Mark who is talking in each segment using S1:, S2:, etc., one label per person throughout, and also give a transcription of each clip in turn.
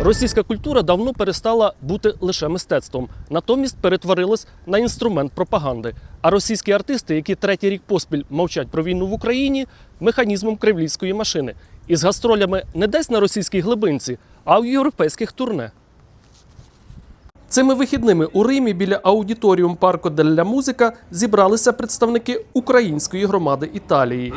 S1: Російська культура давно перестала бути лише мистецтвом, натомість перетворилась на інструмент пропаганди. А російські артисти, які третій рік поспіль мовчать про війну в Україні, механізмом кремлівської машини із гастролями не десь на російській глибинці, а в європейських турне. Цими вихідними у Римі біля аудиторіум Парко Делля Музика зібралися представники української громади Італії.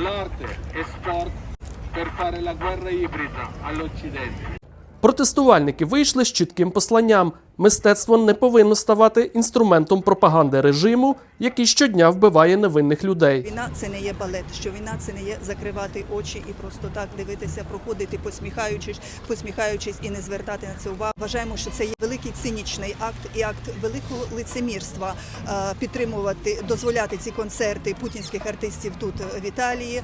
S1: Протестувальники вийшли з чітким посланням: мистецтво не повинно ставати інструментом пропаганди режиму, який щодня вбиває невинних людей.
S2: Війна це не є балет. Що війна це не є закривати очі і просто так дивитися, проходити, посміхаючись, посміхаючись і не звертати на це увагу. Вважаємо, що це є великий цинічний акт і акт великого лицемірства е, підтримувати, дозволяти ці концерти путінських артистів тут е, в Італії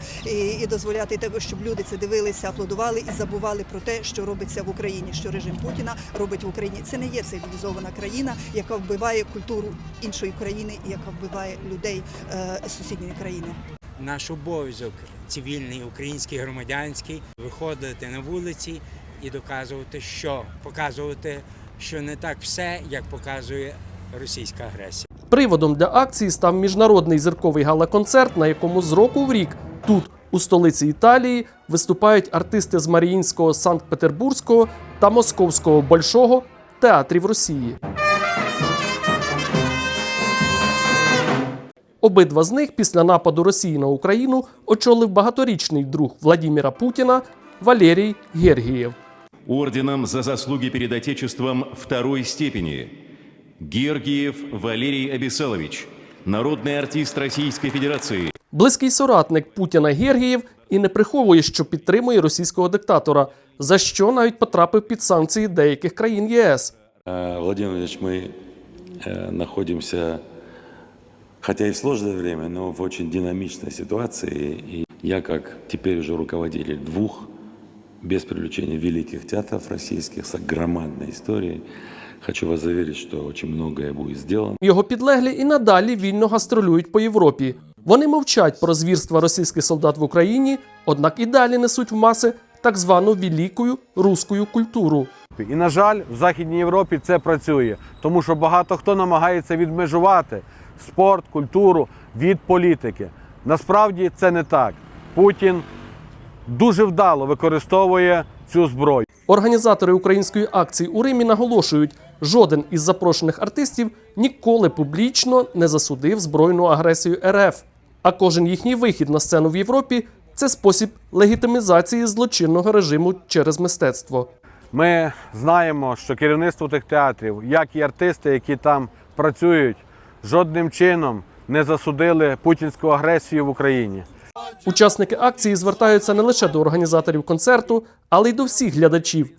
S2: і, дозволяти того, щоб люди це дивилися, аплодували і забували про те, що робиться в Україні, що режим Путіна робить в Україні. Це не є цивілізована країна, яка вбиває культуру іншої країни і яка вбиває людей е, сусідньої країни.
S3: наш обов'язок цивільний, український, громадянський виходити на вулиці і доказувати, що показувати, що не так все, як показує російська агресія.
S1: Приводом для акції став міжнародний зірковий гала-концерт, на якому з року в рік тут, у столиці Італії, виступають артисти з Маріїнського, Санкт-Петербурзького та Московського Большого театрів Росії. Обидва з них після нападу Росії на Україну очолив багаторічний друг Владіміра Путіна Валерій Гергієв.
S4: орденом за заслуги перед Отечеством второй степени. Георгиев Валерий Абисалович, народный артист Российской Федерации,
S1: Близький соратник Путіна Гергієв і не приховує, що підтримує російського диктатора, за що навіть потрапив під санкції деяких країн ЄС.
S5: Э, Владимир Владимирович, мы э, находимся, хотя и в сложное время, но в очень динамичной ситуации. И я, как теперь уже руководитель двух, без привлечения великих театров российских с громадной историей, хочу вас заверить, что очень многое будет сделано.
S1: Його підлеглі і надалі вільно гастролюють по Європі. Вони мовчать про звірства російських солдат в Україні, однак і далі несуть в маси так звану великою руську культуру.
S6: І на жаль, в Західній Європі це працює, тому що багато хто намагається відмежувати спорт, культуру від політики. Насправді це не так. Путін дуже вдало використовує цю зброю.
S1: Організатори української акції у Римі наголошують, жоден із запрошених артистів ніколи публічно не засудив збройну агресію РФ. А кожен їхній вихід на сцену в Європі це спосіб легітимізації злочинного режиму через мистецтво.
S6: Ми знаємо, що керівництво тих театрів, як і артисти, які там працюють, жодним чином не засудили путінську агресію в Україні.
S1: Учасники акції звертаються не лише до організаторів концерту, але й до всіх глядачів.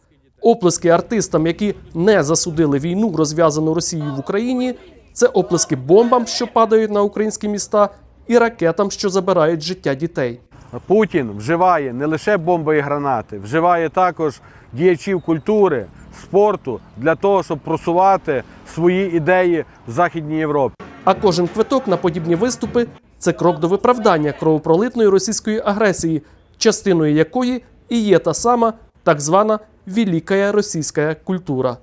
S1: Оплески артистам, які не засудили війну, розв'язану Росією в Україні, це оплески бомбам, що падають на українські міста, і ракетам, що забирають життя дітей.
S6: Путін вживає не лише бомби і гранати, вживає також діячів культури, спорту для того, щоб просувати свої ідеї в Західній Європі.
S1: А кожен квиток на подібні виступи це крок до виправдання кровопролитної російської агресії, частиною якої і є та сама так звана велика російська культура.